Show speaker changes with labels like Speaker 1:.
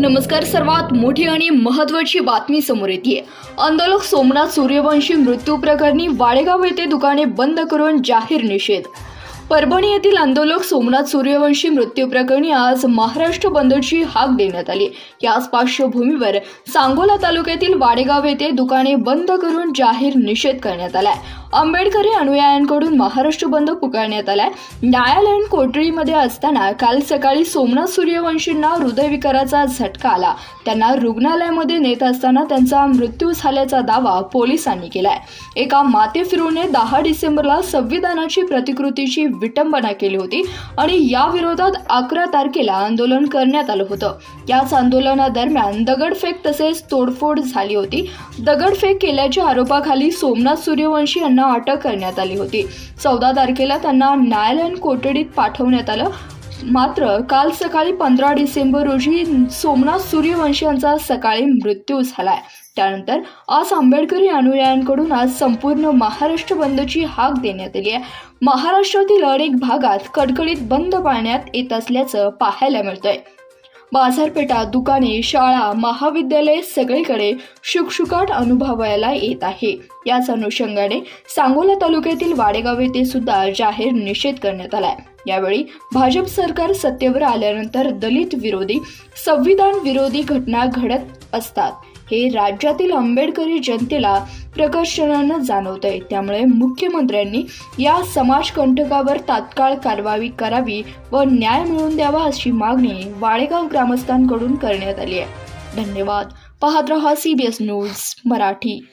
Speaker 1: नमस्कार सर्वात मोठी आणि महत्वाची बातमी समोर येते आंदोलक सोमनाथ सूर्यवंशी मृत्यू प्रकरणी वाडेगाव येथे दुकाने बंद करून जाहीर निषेध. परभणी येथील आंदोलक सोमनाथ सूर्यवंशी मृत्यू प्रकरणी आज महाराष्ट्र बंदची हाक देण्यात आली. याच पार्श्वभूमीवर सांगोला तालुक्यातील वाडेगाव येथे दुकाने बंद करून जाहीर निषेध करण्यात आलाय. आंबेडकरी अनुयायांकडून महाराष्ट्र बंद पुकारण्यात आलाय. न्यायालयीन कोठडीमध्ये असताना काल सकाळी सोमनाथ सूर्यवंशींना हृदयविकाराचा झटका आला. त्यांना रुग्णालयामध्ये नेत असताना त्यांचा मृत्यू झाल्याचा दावा पोलिसांनी केलाय. एका माते फिरूने दहा डिसेंबरला संविधानाची प्रतिकृतीची विटंबना केली होती आणि या विरोधात अकरा तारखेला आंदोलन करण्यात आलं होतं. याच आंदोलनादरम्यान दगडफेक तसेच तोडफोड झाली होती. दगडफेक केल्याच्या आरोपाखाली सोमनाथ सूर्यवंशी यांना अटक करण्यात आली होती. चौदा तारखेला त्यांना न्यायालयीन कोठडीत पाठवण्यात आलं मात्र काल सकाळी पंधरा डिसेंबर रोजी सोमनाथ सूर्यवंशी यांचा सकाळी मृत्यू झालाय. त्यानंतर आज आंबेडकरी अनुयायांकडून आज संपूर्ण महाराष्ट्र बंदची हाक देण्यात आली आहे. महाराष्ट्रातील अनेक भागात कडकडीत बंद पाळण्यात येत असल्याचं पाहायला मिळतंय. बाजारपेठा दुकाने शाळा महाविद्यालये सगळीकडे शुकशुकाट अनुभवायला येत आहे. याच अनुषंगाने सांगोला तालुक्यातील वाडेगाव येथे सुद्धा जाहीर निषेध करण्यात आलाय. यावेळी भाजप सरकार सत्तेवर आल्यानंतर दलित विरोधी संविधान विरोधी घटना घडत असतात. हे राज्यातील आंबेडकरी जनतेला प्रकर्षणानं जाणवत आहे त्यामुळे मुख्यमंत्र्यांनी या समाजकंटकावर तात्काळ कारवाई करावी व न्याय मिळवून द्यावा अशी मागणी वाळेगाव ग्रामस्थांकडून करण्यात आली आहे. धन्यवाद. पाहत रहा C B S news Marathi.